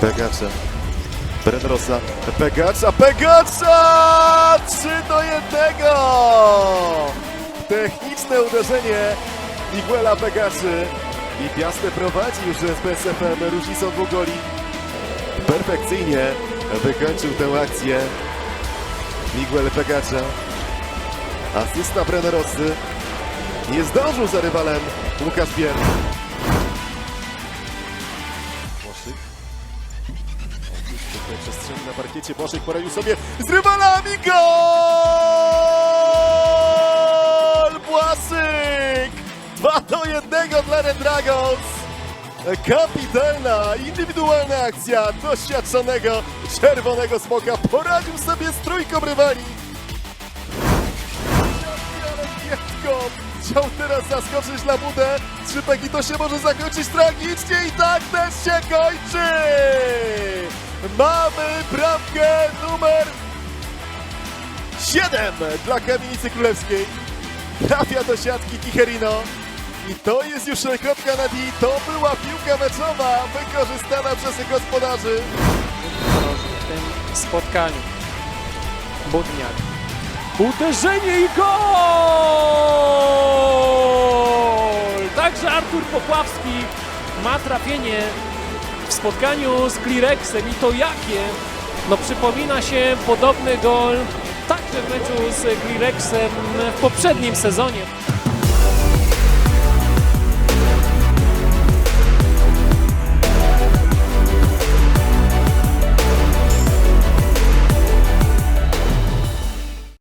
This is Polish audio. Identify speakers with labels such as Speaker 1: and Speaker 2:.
Speaker 1: Pegacza. Brenrosa. Pegacza, Pegacza! 3 do 1! Techniczne uderzenie Miguela Pegaczy. I Piastę prowadzi już z PSFM różnicą dwóch goli. Perfekcyjnie wykończył tę akcję Miguel Pegacza. Asysta Brennerosy. Nie zdążył za rywalem Łukasz Bier. Tutaj przestrzeni na parkiecie. Błaszczyk poradził sobie z rywalami. Gol! Błaszczyk! 2 do 1 dla Red Dragons. Kapitalna, indywidualna akcja doświadczonego czerwonego smoka. Poradził sobie z trójką rywali. Chciał teraz zaskoczyć na budę. Trzypek i to się może zakończyć tragicznie i tak też się kończy. Mamy bramkę numer 7 dla Kamienicy Królewskiej. Trafia do siatki Kicherino. I to jest już kropka na D. To była piłka meczowa wykorzystana przez gospodarzy.
Speaker 2: w tym spotkaniu. Budniak. Uderzenie i gol! Także Artur Popławski ma trafienie w spotkaniu z Klirexem i to jakie? No przypomina się podobny gol także w meczu z Klirexem w poprzednim sezonie.